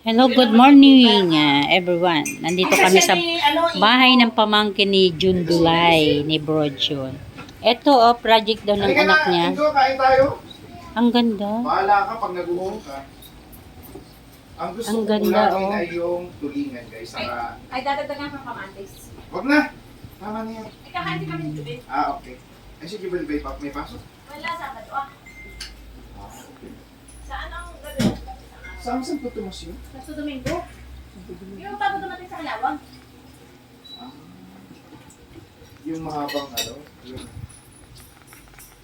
Hello, good morning uh, everyone. Nandito kami sa bahay ng pamangkin ni June Dulay, ni Bro June. Ito oh, project daw ng anak na, niya. Ang ganda. Bahala ka pag naguhong ka. Ang gusto Ang ko ganda, ulangin oh. ay yung tulingan, guys. Saka, Ay, dadagdagan pa kamatis. wag na. Tama na yan. Ay, kakain kami ng tubig. Ah, okay. Ay, sige, Bel, may, pa- may pasok. Wala, Sabado ah. Ah, okay. Saan ang gagawin? Saan saan po tumas yun? Sa Domingo. Yung bago dumating sa Kalawang. Ah, yung mahabang ano. Yung...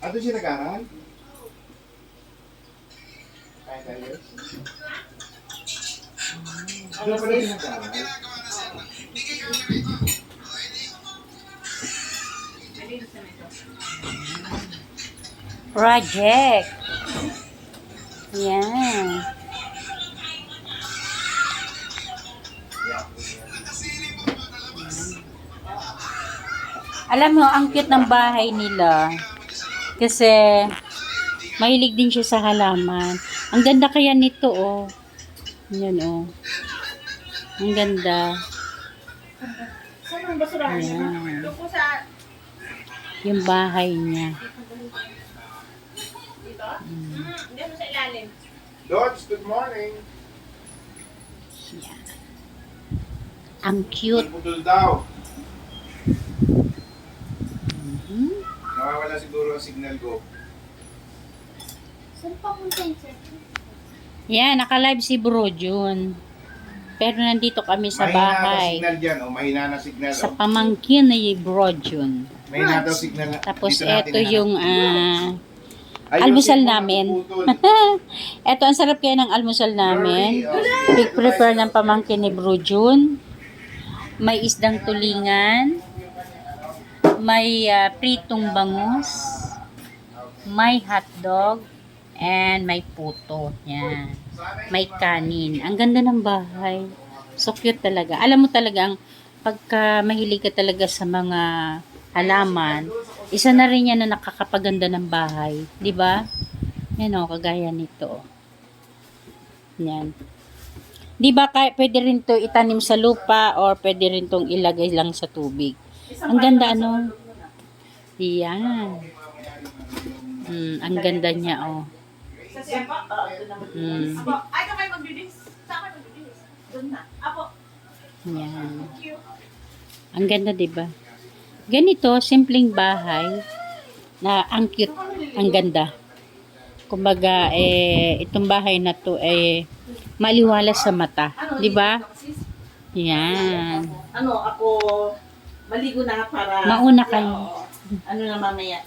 Ah, doon siya nag-aral? Kain tayo. Ah, Doon pala siya nag-aral. Project. Yan. Alam mo, ang cute ng bahay nila. Kasi, mahilig din siya sa halaman. Ang ganda kaya nito, oh. Yan, oh. Ang ganda. Saan ang basurahan niya? Ayan. Yung bahay niya. Dito? Hindi mo sa ilalim. Dodge, good morning. Yan. Ang cute. Putol daw. Mhm. Siguro ang signal ko. Saan pa punta yun, sir? Yan, naka-live si Bro Jun. Pero nandito kami sa mahina bahay. signal dyan, o mahina na signal. Sa oh. pamangkin ni Bro Jun. Mahina daw signal. na- Tapos dito natin eto ihanap. yung ah, Ayusin almusal mo, namin. napuputol. eto ang sarap kaya ng almusal namin. Sorry, oh. Big prepare ng pamangkin ni Bro Jun. May isdang tulingan. May ah, pritong bangus. May hotdog. And may puto. Yan. May kanin. Ang ganda ng bahay. So cute talaga. Alam mo talagang pagka mahilig ka talaga sa mga halaman, isa na rin yan na nakakapaganda ng bahay. ba? Yan o, kagaya nito. Yan. 'Di ba kaya pwede rin to itanim sa lupa or pwede rin tong ilagay lang sa tubig. Ang ganda ano? Yan. Hmm, ang ganda niya oh. Sa naman. Hmm. Apo, ay, ka kayo magbibis. Saan kayo magbibis? Doon na. Apo, Yan. Ang ganda 'di ba? Ganito, simpleng bahay na ang cute, ang ganda. Kumbaga, eh, itong bahay na to, eh, maliwalas sa mata. Di ba? Yan. ano, ako maligo na para Mauna kayo. ano na mamaya.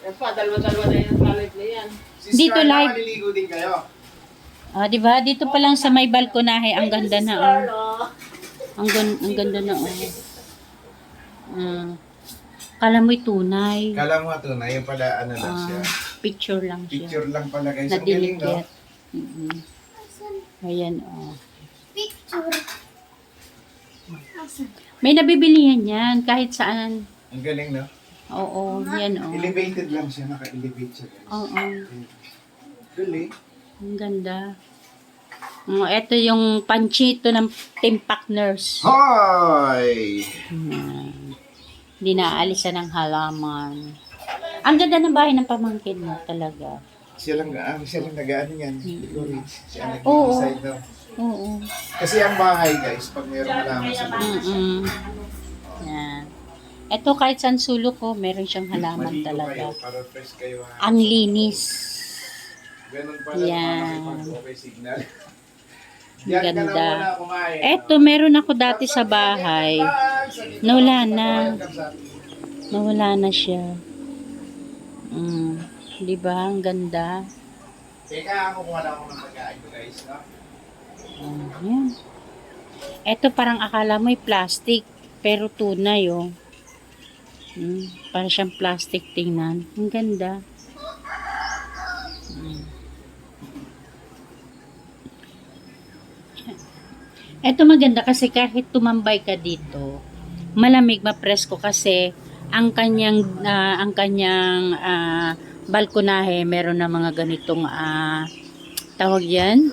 Yan pa, dalawa-dalawa na yung live na yan. Sister, Dito live. Maliligo din kayo. Ah, di ba? Dito pa lang sa may balkonahe, ang ganda na, oh. Ang, gan- ang ganda na, oh. Ah. kala mo'y tunay. Kala mo ito na, yung pala ano lang Ah, siya. picture lang siya. Picture lang pala guys. Ang galing no? Na-delete. mm Ayan, oh. May nabibilihan yan, kahit saan. Ang galing no? Oo, yan, oh. Elevated lang siya, naka-elevate siya guys. Oo, Galing. ang ganda. Oh, ito yung panchito ng Team Partners. Hoy! Yan. Hindi naaalisan ng halaman. Ang ganda ng bahay ng pamangkin mo talaga. Siya lang, ah, siya lang nag-ano yan. Siguro, siya ang nag-decide no? Oo. Kasi ang bahay guys, pag mayroong halaman sa loob, Mm-mm. Yan. Ito kahit saan sulok ko, meron siyang halaman maligo talaga. kayo para fresh kayo ha. Ang linis. Ganun pala Yan. yeah. okay signal. Yan ka na ganda. muna kumain. Eto, meron ako dati sa bahay. Nawala na. Nawala na siya. Mm. Di ba? Ang ganda. Teka, ako kung wala akong ng pagkain ko guys, no? Ayan. Ito parang akala mo'y plastic, pero tunay oh. Hmm, para siyang plastic tingnan. Ang ganda. Hmm. Ito maganda kasi kahit tumambay ka dito, malamig, mapresko kasi ang kanyang ah, ang kanyang ah, balkonahe meron na mga ganitong ah, tawag yan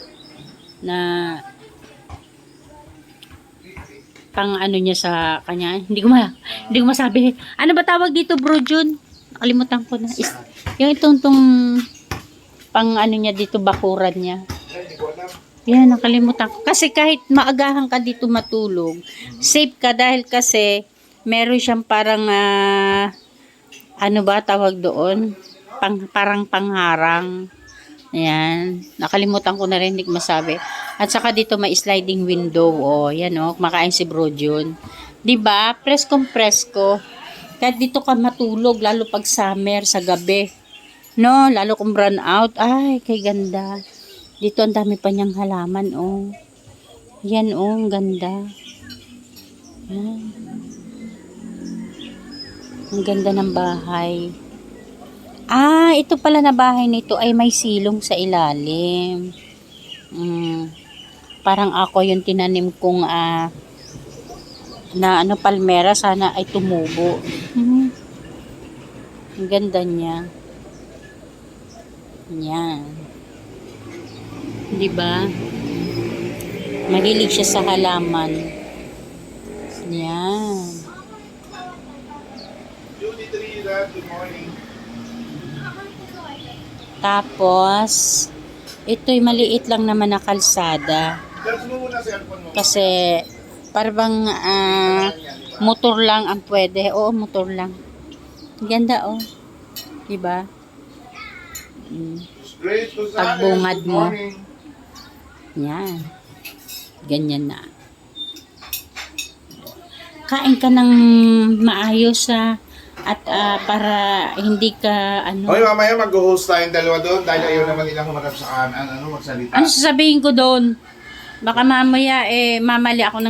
na pang ano niya sa kanya. Hindi ko ma hindi ko masabi. Ano ba tawag dito, Bro Jun? Nakalimutan ko na. Is, yung itong tong pang ano niya dito bakuran niya. Yan, nakalimutan ko. Kasi kahit maagahan ka dito matulog, safe ka dahil kasi meron siyang parang, ah, ano ba tawag doon? Pang, parang pangharang. Ayan. Nakalimutan ko na rin, hindi masabi. At saka dito may sliding window. Oh, yan oh, kumakain si Bro Jun. 'Di ba? Preskong presko. Kahit dito ka matulog, lalo pag summer, sa gabi. No, lalo kung brown out. Ay, kay ganda. Dito ang dami pa niyang halaman, oh. Yan, oh, ang ganda. Yan. Ang ganda ng bahay. Ah, ito pala na bahay nito ay may silong sa ilalim. Mm. Parang ako yung tinanim kong ah, na ano palmera sana ay tumubo. Mhm. Ang ganda niya. Yan. 'Di ba? Mahilig siya sa halaman. Yan. Judy Trina, good morning. Tapos, ito'y maliit lang naman na kalsada. Kasi, parang ah, motor lang ang pwede. Oo, motor lang. Ganda, oh. Diba? Mm. Pagbungad mo. Yan. Ganyan na. Kain ka ng maayos sa at ah, para hindi ka ano. Okay, mamaya mag-host tayong dalawa doon dahil ayaw naman nilang humarap sa kanan, ano, magsalita. Ano sasabihin ko doon? Baka mamaya eh mamali ako ng